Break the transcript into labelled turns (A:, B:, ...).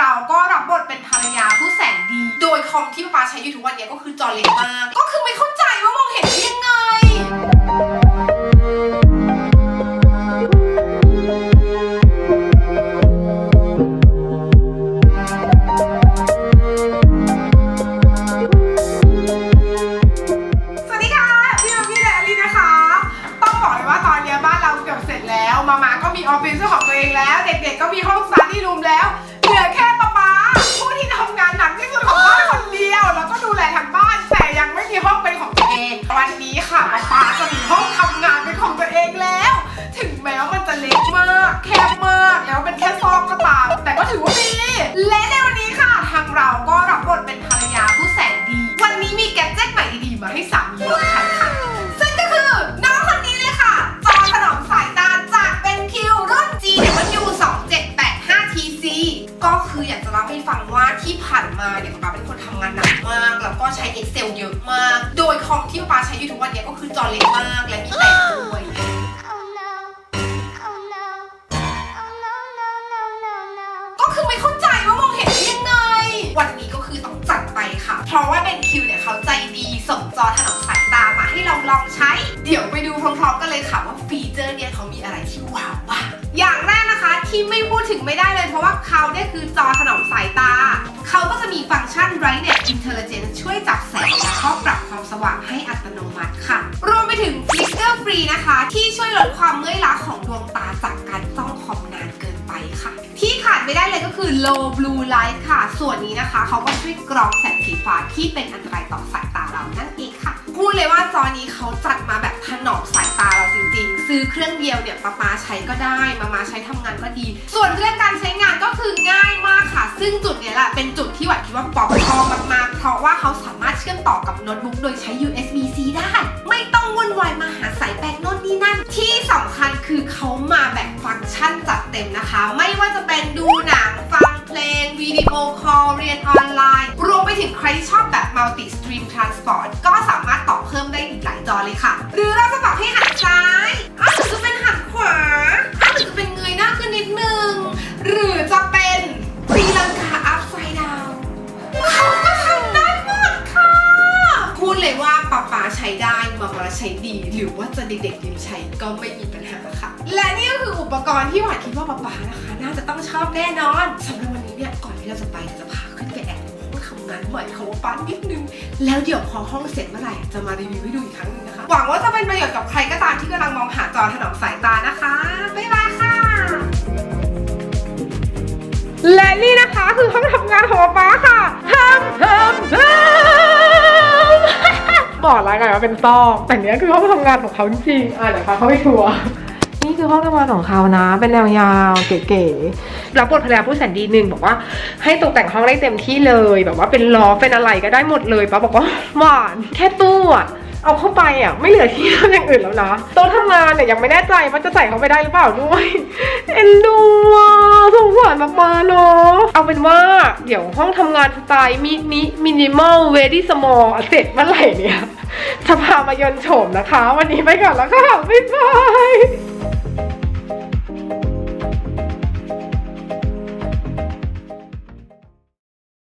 A: เราก็รับบทเป็นภรรยาผู้แสนดี โดยคอมที่ป้าใช้อยู่ทุกวันนี้ก็คือจอเล็กมาก ก็คือไม่เข้าใจว่ามองเห็นได้ยังไง สวัสดีค่ะ พี่มาพี่และอลีนะคะ ต้องบอกเลยว่าตอนนี้บ้านเราเกือบเสร็จแล้ว มามาก็มีออฟฟิศของตัวเองแล้ว เด็กๆก็มีห้องสตาร์ดี้รูมแล้ว มาเนี่ยป๊าเป็นคนทำงานหนักมาก แล้วก็ใช้ Excel เยอะมาก โดยคอมที่ป๊าใช้อยู่ทุกวันเนี้ก็คือจอเล็กมากและมีแตกด้วย
B: Oh no. Oh no. Oh no, no, no, no, no.
A: ก็คือไม่เข้าใจว่ามองเห็นได้ยังไง วันนี้ก็คือต้องจัดไปค่ะ เพราะว่าเป็นคิวเนี่ยเขาใจดีส่งจอถนอมสายตามาให้เราลองใช้ เดี๋ยวไปดูพร้อมๆกันเลยค่ะว่าฟีเจอร์เนี่ยเขามีอะไรที่ว้าวบ้างอย่างแรกนะคะที่ไม่พูดถึงไม่ได้เลยเพราะว่าเขาเนี่ยคือจอถนอมสายตา เขาก็จะมีฟัง ว่างให้อัตโนมัติค่ะ รวมไปถึง Flicker Free นะคะ ที่ช่วยลดความเมื่อยล้าของดวงตาจากการจ้องคอมนานเกินไปค่ะ ที่ขาดไม่ได้เลยก็คือ low blue light ค่ะ ส่วนนี้นะคะเขาก็ช่วยกรองแสงสีฟ้าที่เป็นอันตรายต่อสายตาเรานั่นเองค่ะพูดเลยว่าจอนี้เขาจัดมาแบบถนอมสายตาเราจริงๆ ซื้อเครื่องเดียวเนี่ยป๊าป๊าใช้ก็ได้ มามาใช้ทำงานก็ดี ส่วนเรื่องการใช้งานก็คือง่ายมากค่ะ ซึ่งจุดนี้แหละเป็นจุดที่หวัดคิดว่าปอปชอบมากๆ เพราะว่าเขา โน้ตบุ๊กโดยใช้ USB-C ได้ ไม่ต้องวุ่นวายมาหาสายแปลงโน่นนี่นั่น ที่สำคัญคือเขามาแบบฟังก์ชันจัดเต็มนะคะ ไม่ว่าจะเป็นดูหนังฟังเพลงวิดีโอคอลเรียนออนไลน์ รวมไปถึงใครที่ชอบแบบ multi stream transport ก็สามารถต่อเพิ่มได้อีกหลายจอเลยค่ะ หรือเราจะปรับให้หันซ้ายอ้าวจะเป็นหันขวาอ้าวจะเป็นเงยหน้าขึ้นนิดนึง ช้ได้มามาใช้ดี หรือว่าจะเด็กๆยืมใช้ก็ไม่มีปัญหาค่ะ และนี่ก็คืออุปกรณ์ที่หวานคิดว่าป๊าป๊านะคะ น่าจะต้องชอบแน่นอนสำหรับวันนี้เนี่ยก่อนที่เราจะไปจะพาขึ้นไปแอบดูห้องทำงานใหม่ของป๊าปนิดนึง แล้วเดี๋ยวพอห้องเสร็จเมื่อไหร่จะมารีวิวให้ดูอีกครั้งหนึงนะคะ หวังว่าจะเป็นประโยชน์กับใครก็ตามที่กำลังมองหาจอถนอมสายตานะคะ บ๊ายบายค่ะ และนี่นะคะคือห้องทำงานของป๊าค่ะทำทำทำ อกแล้วไงว่าเป็นซอกแต่เนี้ยคือห้องทำงานของเขาจริงๆอะเดี๋ยวพาเขาไปทัวร์นี่คือห้องทำงานของเขานะ เป็นแนวยาวเก๋ๆรับบทภรรยาผู้แสนดีหนึ่งบอกว่า ให้ตกแต่งห้องได้เต็มที่เลย แบบว่าเป็นล้อเป็นอะไรก็ได้หมดเลยป้าบอกว่าหวานแค่ตู้อะเอาเข้าไปอะไม่เหลือที่ทำอย่างอื่นแล้วนะโต๊ะทำงานเนี่ยยังไม่แน่ใจว่าจะใส่เข้าไปได้หรือเปล่าด้วยเอ็นดูอะสงสารมากๆเนาะเอาเป็นว่าเดี๋ยวห้องทำงานสไตล์มินิมินิมอลเวดี้สมอลเสร็จเมื่อไหร่เนี่ย จะพามายนโฉมนะคะ วันนี้ไปก่อนแล้วค่ะ บ๊ายบาย